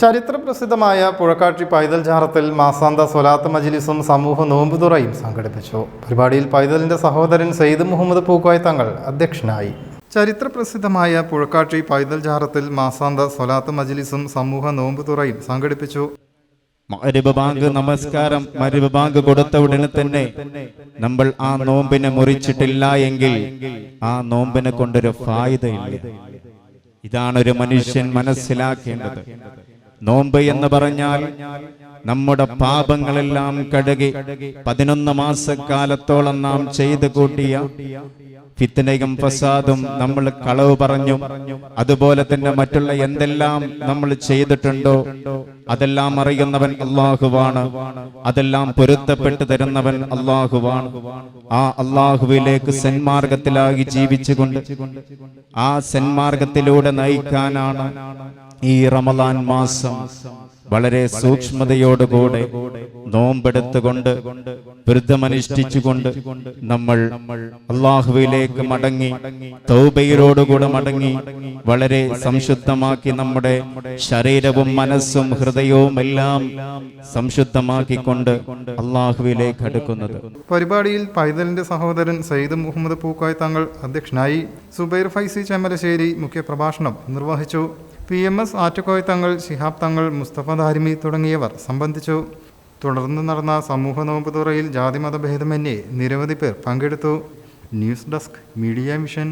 ചരിത്രപ്രസിദ്ധമായ പുഴക്കാട്ടി പൈതൽ ജാറത്തിൽ മാസാന്ത സ്വലാത്ത് മജിലിസും സമൂഹ നോമ്പുതുറയും സംഘടിപ്പിച്ചു. പരിപാടിയിൽ പൈതലിന്റെ സഹോദരൻ സെയ്ദ് മുഹമ്മദ് പൂക്കോയ് തങ്ങൾ അധ്യക്ഷനായി. ചരിത്രപ്രസിദ്ധമായ പുഴക്കാട്ടി പൈതൽ ജാറത്തിൽ മാസാന്ത സ്വലാത്ത് മജിലിസും സമൂഹ നോമ്പുതുറയും സംഘടിപ്പിച്ചു. മരുവ് ബാങ്ക് നമസ്കാരം മരുവ് ബാങ്ക് കൊടുത്ത ഉടനെ തന്നെ നമ്മൾ ആ നോമ്പിനെ മുറിച്ചിട്ടില്ല എങ്കിൽ ആ നോമ്പിനെ കൊണ്ടൊരു ഫായുതയില്ല ഇതാണ് ഒരു മനുഷ്യൻ മനസ്സിലാക്കേണ്ടത്. നോമ്പ് എന്ന് പറഞ്ഞാൽ നമ്മുടെ പാപങ്ങളെല്ലാം കഴുകി പതിനൊന്ന് മാസക്കാലത്തോളം നാം ചെയ്തു കൂട്ടിയ ഫിത്തനയും ഫസാദും നമ്മൾ കളവ് പറഞ്ഞു. അതുപോലെ തന്നെ മറ്റുള്ള എന്തെല്ലാം നമ്മൾ ചെയ്തിട്ടുണ്ടോ അതെല്ലാം അറിയുന്നവൻ അള്ളാഹുവാണ്. അതെല്ലാം പൊരുത്തപ്പെട്ടു തരുന്നവൻ അള്ളാഹുവാണ്. ആ അള്ളാഹുവിലേക്ക് സന്മാർഗത്തിലായി ജീവിച്ചുകൊണ്ട് ആ സന്മാർഗത്തിലൂടെ നയിക്കാനാണ് ഈ റമലാൻ മാസം വളരെ സൂക്ഷ്മതയോടുകൂടെ നോമ്പെടുത്തുകൊണ്ട് വൃദ്ധമനുഷ്ഠിച്ചുകൊണ്ട് നമ്മൾ അള്ളാഹുവിലേക്ക് മടങ്ങി തൗബയിലോടുകൂടെ മടങ്ങി വളരെ സംശുദ്ധമാക്കി നമ്മുടെ ശരീരവും മനസ്സും ഹൃദയവും എല്ലാം സംശുദ്ധമാക്കിക്കൊണ്ട് അള്ളാഹുവിലേക്ക് അടുക്കുന്നത്. പരിപാടിയിൽ പൈതലിന്റെ സഹോദരൻ സയ്യിദ് മുഹമ്മദ് പൂക്കായ് തങ്ങൾ അധ്യക്ഷനായി സുബൈർ ഫൈസി ചെമ്മലശ്ശേരി മുഖ്യപ്രഭാഷണം നിർവഹിച്ചു. പി എം എസ് ആറ്റക്കോയ് തങ്ങൾ ശിഹാബ് തങ്ങൾ മുസ്തഫ ദാരിമി തുടങ്ങിയവർ സംബന്ധിച്ചു. തുടർന്ന് നടന്ന സമൂഹ നോമ്പ് തുറയിൽ ഭേദമന്യേ നിരവധി പേർ പങ്കെടുത്തു. News desk media mission.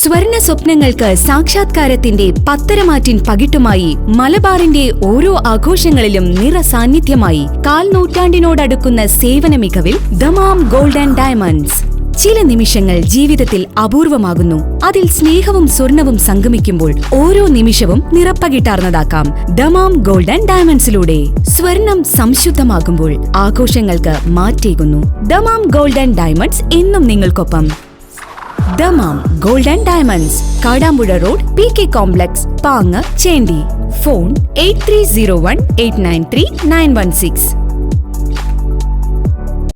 സ്വർണ സ്വപ്നങ്ങൾക്ക് സാക്ഷാത്കാരത്തിന്റെ പത്തരമാറ്റിൻ പകിട്ടുമായി മലബാറിന്റെ ഓരോ ആഘോഷങ്ങളിലും നിറ സാന്നിധ്യമായി കാൽ നൂറ്റാണ്ടിനോടടുക്കുന്ന സേവന മികവിൽ ദമാം ഗോൾഡ് ആൻഡ് ഡയമണ്ട്സ്. ചില നിമിഷങ്ങൾ ജീവിതത്തിൽ അപൂർവമാകുന്നു. അതിൽ സ്നേഹവും സ്വർണവും സംഗമിക്കുമ്പോൾ ഓരോ നിമിഷവും നിറപ്പകിട്ടാർന്നതാക്കാം ദമാം ഗോൾഡൻ ഡയമണ്ട്സിലൂടെ സ്വർണം സംശുദ്ധമാകുമ്പോൾ ആഘോഷങ്ങൾക്ക് മാറ്റേകുന്നു. ദമാം ഗോൾഡൻ ഡയമണ്ട്സ് എന്നും നിങ്ങൾക്കൊപ്പം. Dammam golden diamonds Kadampuzha road P K complex Pang Chendi phone eight three zero one eight nine three nine one six.